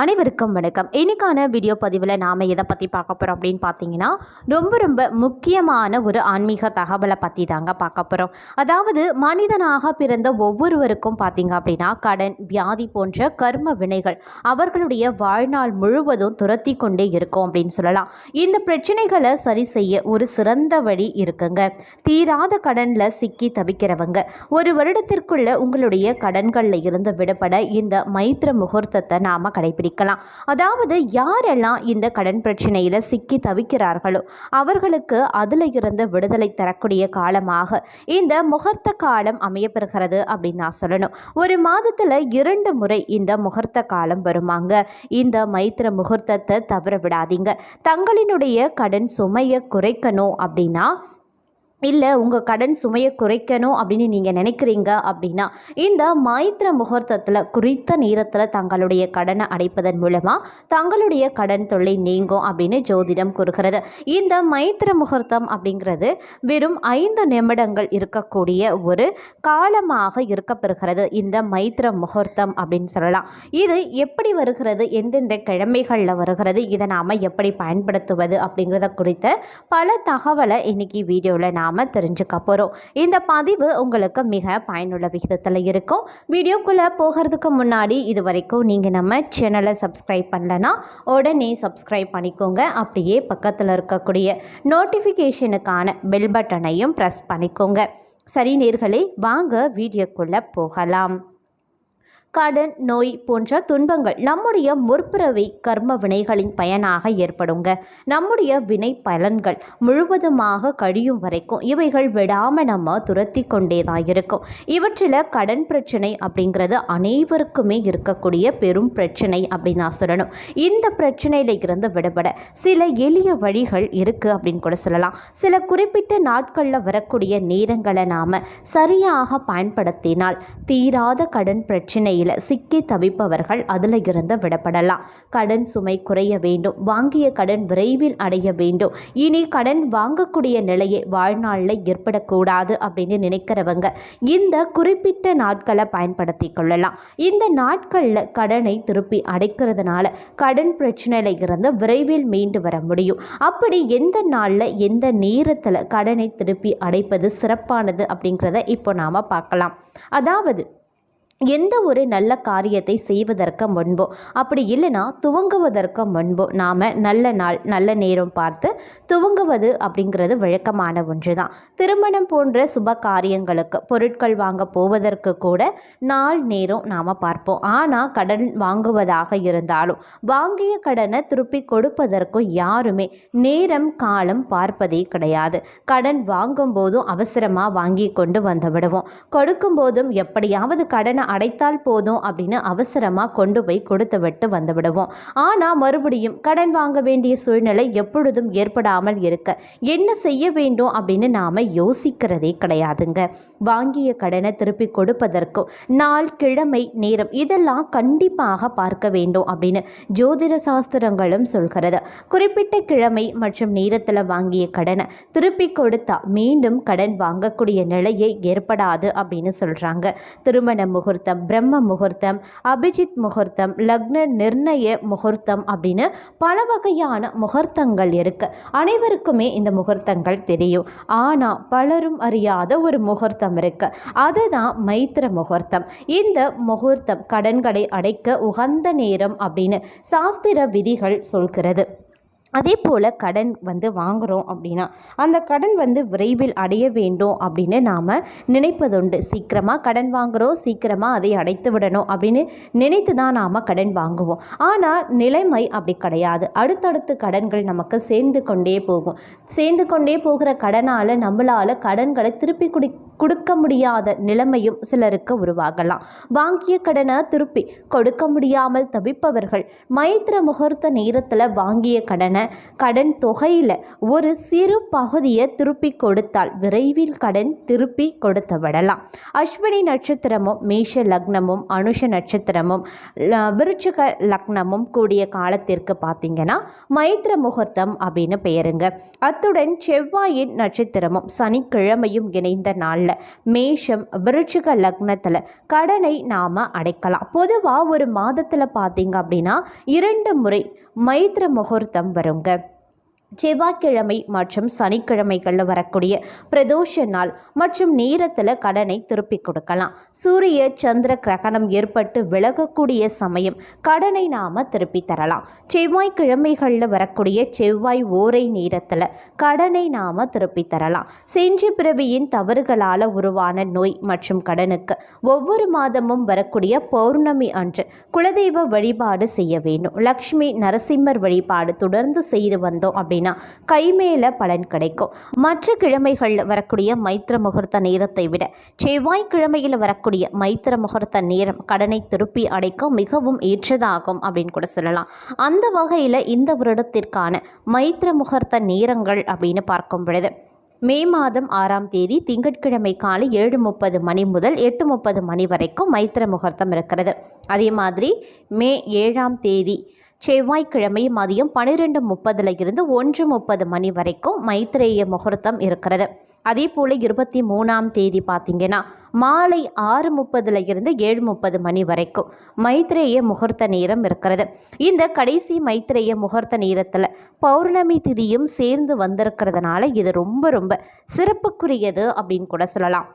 அனைவருக்கும் வணக்கம். இன்னைக்கான வீடியோ பதிவில் நாம் எதை பற்றி பார்க்க போகிறோம் அப்படின்னு பார்த்தீங்கன்னா ரொம்ப ரொம்ப முக்கியமான ஒரு ஆன்மீக தகவலை பற்றி தாங்க பார்க்க போகிறோம் அதாவது மனிதனாக பிறந்த ஒவ்வொருவருக்கும் பார்த்தீங்க அப்படின்னா கடன் வியாதி போன்ற கர்ம வினைகள் அவர்களுடைய வாழ்நாள் முழுவதும் துரத்தி கொண்டே இருக்கும் அப்படின்னு சொல்லலாம். இந்த பிரச்சனைகளை சரி செய்ய ஒரு சிறந்த வழி இருக்குங்க. தீராத கடனில் சிக்கி தவிக்கிறவங்க. ஒரு வருடத்திற்குள்ள உங்களுடைய கடன்களில் இருந்து விடுபட இந்த மைத்திர முகூர்த்தத்தை நாம் கடைபிடிக்கலாம் அதாவது யாரெல்லாம் இந்த கடன் பிரச்சனையில் சிக்கி தவிக்கிறார்களோ அவர்களுக்கு அதில் இருந்து விடுதலை தரக்கூடிய காலமாக இந்த முகூர்த்த காலம் அமையப்பெறுகிறது அப்படின்னு நான் சொல்லணும். ஒரு மாதத்தில் இரண்டு முறை இந்த முகூர்த்த காலம் வருமாங்க. இந்த மைத்திர முகூர்த்தத்தை தவற விடாதீங்க. தங்களினுடைய கடன் சுமையை குறைக்கணும் அப்படின்னா இல்லை உங்கள் கடன் சுமையை குறைக்கணும் அப்படின்னு நீங்கள் நினைக்கிறீங்க அப்படின்னா இந்த மைத்திர முகூர்த்தத்தில் குறித்த நேரத்தில் தங்களுடைய கடனை அடைப்பதன் மூலமாக தங்களுடைய கடன் தொல்லை நீங்கும் அப்படின்னு ஜோதிடம் கூறுகிறது. இந்த மைத்திர முகூர்த்தம் அப்படிங்கிறது வெறும் ஐந்து நிமிடங்கள் இருக்கக்கூடிய ஒரு காலமாக இருக்கப்பெறுகிறது இந்த மைத்திர முகூர்த்தம் அப்படின்னு சொல்லலாம். இது எப்படி வருகிறது எந்தெந்த கிழமைகளில் வருகிறது இதை நாம் எப்படி பயன்படுத்துவது அப்படிங்கிறத குறித்த பல தகவலை இன்னைக்கு வீடியோவில் நாம் தெரிஞ்சுக்க போகிறோம் இந்த பதிவு உங்களுக்கு மிக பயனுள்ள விகிதத்தில் இருக்கும். வீடியோக்குள்ளே போகிறதுக்கு முன்னாடி இது வரைக்கும் நீங்கள் நம்ம சேனலை சப்ஸ்கிரைப் பண்ணலன்னா உடனே சப்ஸ்கிரைப் பண்ணிக்கோங்க. அப்படியே பக்கத்தில் இருக்கக்கூடிய நோட்டிஃபிகேஷனுக்கான பெல் பட்டனையும் ப்ரெஸ் பண்ணிக்கோங்க. சரி நேர்களே வாங்க வீடியோக்குள்ளே போகலாம். கடன் நோய் போன்ற துன்பங்கள் நம்முடைய முற்பிறவி கர்ம வினைகளின் பயனாக ஏற்படுங்க. நம்முடைய வினை பலன்கள் முழுவதுமாக கழியும் வரைக்கும் இவைகள் விடாமல் நம்ம துரத்தி கொண்டே தான் இருக்கும். இவற்றில் கடன் பிரச்சனை அப்படிங்கிறது அனைவருக்குமே இருக்கக்கூடிய பெரும் பிரச்சனை அப்படின்னு நான் சொல்லணும். இந்த பிரச்சனையில இருந்து விடுபட சில எளிய வழிகள் இருக்குது அப்படின்னு கூட சொல்லலாம். சில குறிப்பிட்ட நாட்களில் வரக்கூடிய நேரங்களை நாம் சரியாக பயன்படுத்தினால் தீராத கடன் பிரச்சனை நிலையில் சிக்கி தவிப்பவர்கள் அதில் இருந்து விடப்படலாம். கடன் சுமை குறைய வேண்டும். வாங்கிய கடன் விரைவில் அடைய வேண்டும். இனி கடன் வாங்கக்கூடிய நிலையை வாழ்நாளில் ஏற்படக்கூடாது அப்படின்னு நினைக்கிறவங்க இந்த குறிப்பிட்ட நாட்களை பயன்படுத்தி கொள்ளலாம். இந்த நாட்களில் கடனை திருப்பி அடைக்கிறதுனால கடன் பிரச்சனையில இருந்து விரைவில் மீண்டு வர முடியும். அப்படி எந்த நாளில் எந்த நேரத்தில் கடனை திருப்பி அடைப்பது சிறப்பானது அப்படிங்கிறத இப்போ நாம் பார்க்கலாம். அதாவது எந்த ஒரு நல்ல காரியத்தை செய்வதற்கு முன்போ அப்படி இல்லைன்னா துவங்குவதற்கு முன்போ நாம் நல்ல நாள் நல்ல நேரம் பார்த்து துவங்குவது அப்படிங்கிறது வழக்கமான ஒன்று தான் திருமணம் போன்ற சுப காரியங்களுக்கு பொருட்கள் வாங்க போவதற்கு கூட நாள் நேரம் நாம் பார்ப்போம். ஆனால் கடன் வாங்குவதாக இருந்தாலும் வாங்கிய கடனை திருப்பி கொடுப்பதற்கும் யாருமே நேரம் காலம் பார்ப்பதே கிடையாது. கடன் வாங்கும் போதும் அவசரமாக வாங்கி கொண்டு வந்து விடுவோம். கொடுக்கும் போதும் எப்படியாவது கடனை அடைத்தால் போதும் அப்படின்னு அவசரமாக கொண்டு போய் கொடுத்து விட்டு வந்துவிடுவோம் ஆனால் மறுபடியும் கடன் வாங்க வேண்டிய சூழ்நிலை எப்பொழுதும் ஏற்படாமல் இருக்க என்ன செய்ய வேண்டும் அப்படின்னு நாம் யோசிக்கிறதே கிடையாதுங்க. வாங்கிய கடனை திருப்பி கொடுப்பதற்கும் நாள் கிழமை நேரம் இதெல்லாம் கண்டிப்பாக பார்க்க வேண்டும் அப்படின்னு ஜோதிட சாஸ்திரங்களும் சொல்கிறது. குறிப்பிட்ட கிழமை மற்றும் நேரத்தில் வாங்கிய கடனை திருப்பி கொடுத்தா மீண்டும் கடன் வாங்கக்கூடிய நிலையே ஏற்படாது அப்படின்னு சொல்கிறாங்க திருமண முகூர்த்தம் பிரம்ம முகூர்த்தம் அபிஜித் முகூர்த்தம் லக்ன நிர்ணய முகூர்த்தம் அப்படின்னு பல வகையான முகூர்த்தங்கள் இருக்குது அனைவருக்குமே இந்த முகூர்த்தங்கள் தெரியும். ஆனால் பலரும் அறியாத ஒரு முகூர்த்தம் இருக்குது அதுதான் மைத்திர முகூர்த்தம். இந்த முகூர்த்தம் கடன்களை அடைக்க உகந்த நேரம் அப்படின்னு சாஸ்திர விதிகள் சொல்கிறது. அதே போல் கடன் வந்து வாங்குகிறோம் அப்படின்னா அந்த கடன் வந்து விரைவில் அடைய வேண்டும் அப்படின்னு நாம் நினைப்பதுண்டு. சீக்கிரமாக கடன் வாங்குகிறோம் சீக்கிரமாக அதை அடைத்து விடணும் அப்படின்னு நினைத்து தான் நாம் கடன் வாங்குவோம். ஆனால் நிலைமை அப்படி கிடையாது. அடுத்தடுத்து கடன்கள் நமக்கு சேர்ந்து கொண்டே போகும். சேர்ந்து கொண்டே போகிற கடனால் நம்மளால் கடன்களை திருப்பி குடி கொடுக்க முடியாத நிலைமையும் சிலருக்கு உருவாகலாம். வாங்கிய கடனை திருப்பி கொடுக்க முடியாமல் தவிப்பவர்கள் மைத்திர முகூர்த்த நேரத்தில் வாங்கிய கடனை கடன் தொகையில் ஒரு சிறு பகுதியை திருப்பி கொடுத்தால் விரைவில் கடன் திருப்பி கொடுத்து விடலாம். அஸ்வினி நட்சத்திரமும் மேஷ லக்னமும் அனுஷ நட்சத்திரமும் ல- லக்னமும் கூடிய காலத்திற்கு பார்த்தீங்கன்னா மைத்ர முகூர்த்தம் அப்படின்னு பெயருங்க. அத்துடன் செவ்வாயின் நட்சத்திரமும் சனிக்கிழமையும் இணைந்த நாளில் மேஷம் விருட்சிக லக்னத்தில் கடனை நாம் அடைக்கலாம். பொதுவாக ஒரு மாதத்தில் பார்த்தீங்க அப்படின்னா இரண்டு முறை மைத்ர முகூர்த்தம் வருங்க. செவ்வாய்க்கிழமை மற்றும் சனிக்கிழமைகளில் வரக்கூடிய பிரதோஷ நாள் மற்றும் நேரத்தில் கடனை திருப்பி கொடுக்கலாம். சூரிய சந்திர கிரகணம் ஏற்பட்டு விலகக்கூடிய சமயம் கடனை நாம் திருப்பி தரலாம். செவ்வாய்க்கிழமைகளில் வரக்கூடிய செவ்வாய் ஓரை நேரத்தில் கடனை நாம் திருப்பி தரலாம். செஞ்சு பிறவியின் தவறுகளால் உருவான நோய் மற்றும் கடனுக்கு ஒவ்வொரு மாதமும் வரக்கூடிய பௌர்ணமி அன்று குலதெய்வ வழிபாடு செய்ய வேண்டும். லக்ஷ்மி நரசிம்மர் வழிபாடு தொடர்ந்து செய்து வந்தோம் அப்படின்னு கைமேல பலன் கிடைக்கும். மற்ற கிழமைகளில் வரக்கூடிய மைத்திர முகூர்த்த நேரத்தை விட செவ்வாய்க்கிழமையில் வரக்கூடிய மைத்திர முகூர்த்த நேரம் கடனை திருப்பி அடைக்க மிகவும் ஏற்றதாகும் அப்படின்னு கூட சொல்லலாம். அந்த வகையில் இந்த வருடத்திற்கான மைத்திர முகூர்த்த நேரங்கள் அப்படின்னு பார்க்கும் பொழுது மே மாதம் ஆறாம் தேதி திங்கட்கிழமை காலை ஏழு முப்பது மணி முதல் எட்டு முப்பது மணி வரைக்கும் மைத்திர முகூர்த்தம் இருக்கிறது. அதே மாதிரி மே ஏழாம் தேதி செவ்வாய்க்கிழமை மதியம் பன்னிரெண்டு முப்பதுல இருந்து ஒன்று முப்பது மணி வரைக்கும் மைத்திரேய முகூர்த்தம் இருக்கிறது. அதே போல் இருபத்தி மூணாம் தேதி பார்த்தீங்கன்னா மாலை ஆறு முப்பதுல இருந்து ஏழு முப்பது மணி வரைக்கும் மைத்ரேய முகூர்த்த நேரம் இருக்கிறது. இந்த கடைசி மைத்ரேய முகூர்த்த நேரத்தில் பௌர்ணமி திதியும் சேர்ந்து வந்திருக்கிறதுனால இது ரொம்ப ரொம்ப சிறப்புக்குரியது அப்படின்னு கூட சொல்லலாம்.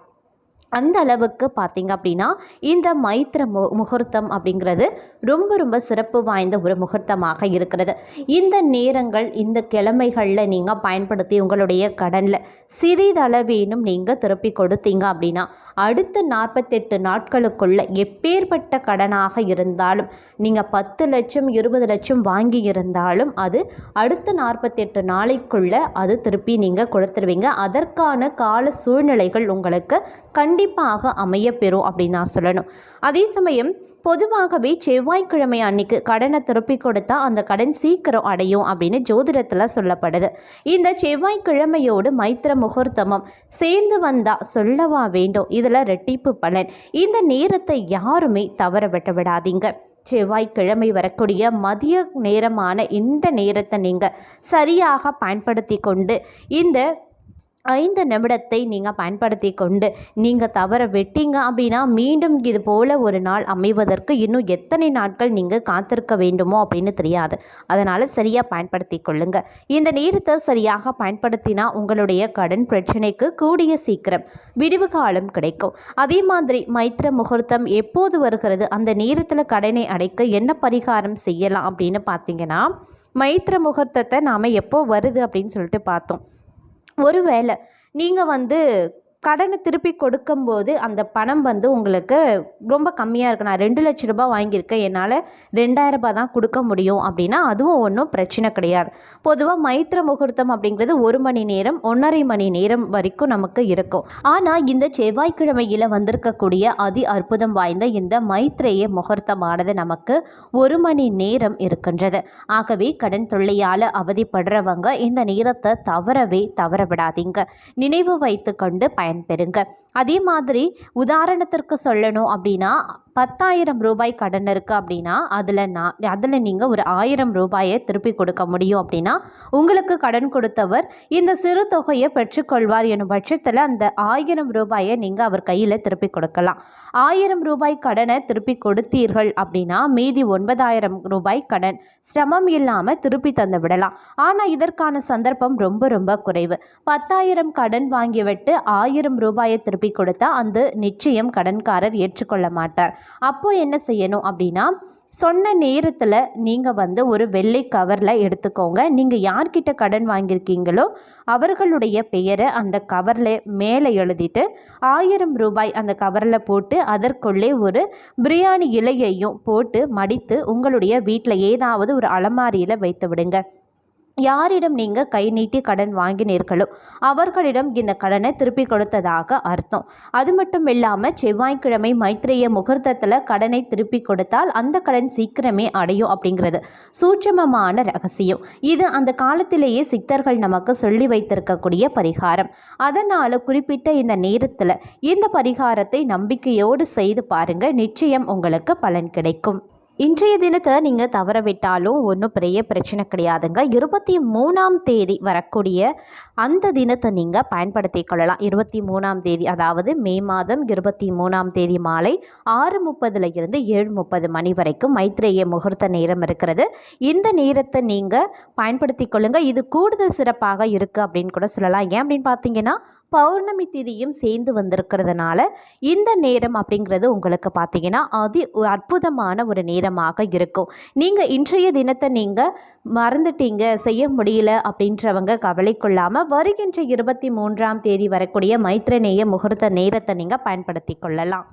அந்த அளவுக்கு பார்த்தீங்க அப்படின்னா இந்த மைத்திர மு முகூர்த்தம் அப்படிங்கிறது ரொம்ப ரொம்ப சிறப்பு வாய்ந்த ஒரு முகூர்த்தமாக இருக்கிறது. இந்த நேரங்கள் இந்த கிழமைகளில் நீங்கள் பயன்படுத்தி உங்களுடைய கடனில் சிறிதளவேனும் நீங்கள் திருப்பி கொடுத்தீங்க அப்படின்னா அடுத்த நாற்பத்தெட்டு நாட்களுக்குள்ளே எப்பேற்பட்ட கடனாக இருந்தாலும் நீங்கள் பத்து லட்சம் இருபது லட்சம் வாங்கி இருந்தாலும் அது அடுத்த நாற்பத்தெட்டு நாளைக்குள்ளே அது திருப்பி நீங்கள் கொடுத்துருவீங்க. அதற்கான கால சூழ்நிலைகள் உங்களுக்கு கண்டிப்பாக கண்டிப்பாக அமையப்பெறும் அப்படின்னு நான் சொல்லணும். அதே சமயம் பொதுவாகவே செவ்வாய்க்கிழமை அன்னைக்கு கடனை திருப்பி கொடுத்தா அந்த கடன் சீக்கிரம் அடையும் அப்படின்னு ஜோதிடத்தில் சொல்லப்படுது. இந்த செவ்வாய்க்கிழமையோடு மைத்திர முகூர்த்தமும் சேர்ந்து வந்தா சொல்லவா வேண்டும்? இதில் ரெட்டிப்பு பலன். இந்த நேரத்தை யாருமே தவற விட்டு விடாதீங்க. செவ்வாய்க்கிழமை வரக்கூடிய மதிய நேரமான இந்த நேரத்தை நீங்கள் சரியாக பயன்படுத்தி கொண்டு இந்த ஐந்து நிமிடத்தை நீங்கள் பயன்படுத்தி கொண்டு நீங்கள் தவற விட்டீங்க அப்படின்னா மீண்டும் இது போல் ஒரு நாள் அமைவதற்கு இன்னும் எத்தனை நாட்கள் நீங்கள் காத்திருக்க வேண்டுமோ அப்படின்னு தெரியாது. அதனால் சரியாக பயன்படுத்தி கொள்ளுங்க. இந்த நேரத்தை சரியாக பயன்படுத்தினா உங்களுடைய கடன் பிரச்சனைக்கு கூடிய சீக்கிரம் விடிவு காலம் கிடைக்கும். அதே மாதிரி மைத்திர முகூர்த்தம் எப்போது வருகிறது? அந்த நேரத்தில் கடனை அடைக்க என்ன பரிகாரம் செய்யலாம் அப்படின்னு பார்த்தீங்கன்னா மைத்திர முகூர்த்தத்தை நாம் எப்போ வருது அப்படின்னு சொல்லிட்டு பார்த்தோம். ஒருவேளை நீங்கள் வந்து கடனை திருப்பி கொடுக்கும்போது அந்த பணம் வந்து உங்களுக்கு ரொம்ப கம்மியாக இருக்கு. நான் ரெண்டு லட்ச ரூபாய் வாங்கியிருக்கேன். என்னால் ரெண்டாயிரம் ரூபாய் தான் கொடுக்க முடியும் அப்படின்னா அதுவும் ஒன்றும் பிரச்சனை கிடையாது. பொதுவாக மைத்திர முகூர்த்தம் அப்படிங்கிறது ஒரு மணி நேரம் ஒன்றரை மணி நேரம் வரைக்கும் நமக்கு இருக்கும். ஆனால் இந்த செவ்வாய்க்கிழமையில் வந்திருக்கக்கூடிய அதி அற்புதம் வாய்ந்த இந்த மைத்ரேய முகூர்த்தமானது நமக்கு ஒரு மணி நேரம் இருக்கின்றது. ஆகவே கடன் தொல்லையால் அவதிப்படுறவங்க இந்த நேரத்தை தவறவே தவற விடாதீங்க நினைவு வைத்து கொண்டு பயன்பெறுங்க. அதே மாதிரி உதாரணத்திற்கு சொல்லணும் அப்படின்னா பத்தாயிரம் ரூபாய் கடன் இருக்குது அப்படின்னா அதில் நான் அதில் நீங்கள் ஒரு ஆயிரம் ரூபாயை திருப்பி கொடுக்க முடியும் அப்படின்னா உங்களுக்கு கடன் கொடுத்தவர் இந்த சிறு தொகையை பெற்றுக்கொள்வார் எனும் பட்சத்தில் அந்த ஆயிரம் ரூபாயை நீங்கள் அவர் கையில் திருப்பி கொடுக்கலாம். ஆயிரம் ரூபாய் கடனை திருப்பி கொடுத்தீர்கள் அப்படின்னா மீதி ஒன்பதாயிரம் ரூபாய் கடன் சிரமம் இல்லாமல் திருப்பி தந்து விடலாம். ஆனால் இதற்கான சந்தர்ப்பம் ரொம்ப ரொம்ப குறைவு. பத்தாயிரம் கடன் வாங்கிவிட்டு ஆயிரம் ரூபாயை திருப்பி கொடுத்தா அந்த நிச்சயம் கடன்காரர் ஏற்றுக்கொள்ள மாட்டார். அப்போது என்ன செய்யணும் அப்படின்னா சொன்ன நேரத்தில் நீங்கள் வந்து ஒரு வெள்ளை கவரில் எடுத்துக்கோங்க. நீங்கள் யார்கிட்ட கடன் வாங்கியிருக்கீங்களோ அவர்களுடைய பெயரை அந்த கவரில் மேலே எழுதிட்டு ஆயிரம் ரூபாய் அந்த கவரில் போட்டு அதற்குள்ளே ஒரு பிரியாணி இலையையும் போட்டு மடித்து உங்களுடைய வீட்டில் ஏதாவது ஒரு அலமாரியில் வைத்து விடுங்க. யாரிடம் நீங்கள் கை நீட்டி கடன் வாங்கினீர்களோ அவர்களிடம் இந்த கடனை திருப்பி கொடுத்ததாக அர்த்தம். அது மட்டும் இல்லாமல் செவ்வாய்க்கிழமை மைத்ரேய முகூர்த்தத்தில் கடனை திருப்பி கொடுத்தால் அந்த கடன் சீக்கிரமே அடையும் அப்படிங்கிறது சூட்சமமான ரகசியம். இது அந்த காலத்திலேயே சித்தர்கள் நமக்கு சொல்லி வைத்திருக்கக்கூடிய பரிகாரம். அதனால் குறிப்பிட்ட இந்த நேரத்தில் இந்த பரிகாரத்தை நம்பிக்கையோடு செய்து பாருங்க. நிச்சயம் உங்களுக்கு பலன் கிடைக்கும். இன்றைய தினத்தை நீங்கள் தவற விட்டாலும் ஒன்றும் பெரிய பிரச்சனை கிடையாதுங்க. இருபத்தி மூணாம் தேதி வரக்கூடிய அந்த தினத்தை நீங்கள் பயன்படுத்தி கொள்ளலாம். இருபத்தி மூணாம் தேதி அதாவது மே மாதம் இருபத்தி மூணாம் தேதி மாலை ஆறு முப்பதுல இருந்து ஏழு முப்பது மணி வரைக்கும் மைத்ரேய முகூர்த்த நேரம் இருக்கிறது. இந்த நேரத்தை நீங்கள் பயன்படுத்தி கொள்ளுங்கள் இது கூடுதல் சிறப்பாக இருக்குது அப்படின்னு கூட சொல்லலாம். ஏன் அப்படின்னு பார்த்தீங்கன்னா பௌர்ணமி திதியும் சேர்ந்து வந்திருக்கிறதுனால இந்த நேரம் அப்படிங்கிறது உங்களுக்கு பார்த்தீங்கன்னா அதி அற்புதமான ஒரு நேரமாக இருக்கும். நீங்கள் இன்றைய தினத்தை நீங்கள் மறந்துட்டீங்க செய்ய முடியல அப்படின்றவங்க கவலைக்கொள்ளாமல் வருகின்ற இருபத்தி மூன்றாம் தேதி வரக்கூடிய மைத்ரநேய முகூர்த்த நேரத்தை நீங்கள் பயன்படுத்தி கொள்ளலாம்.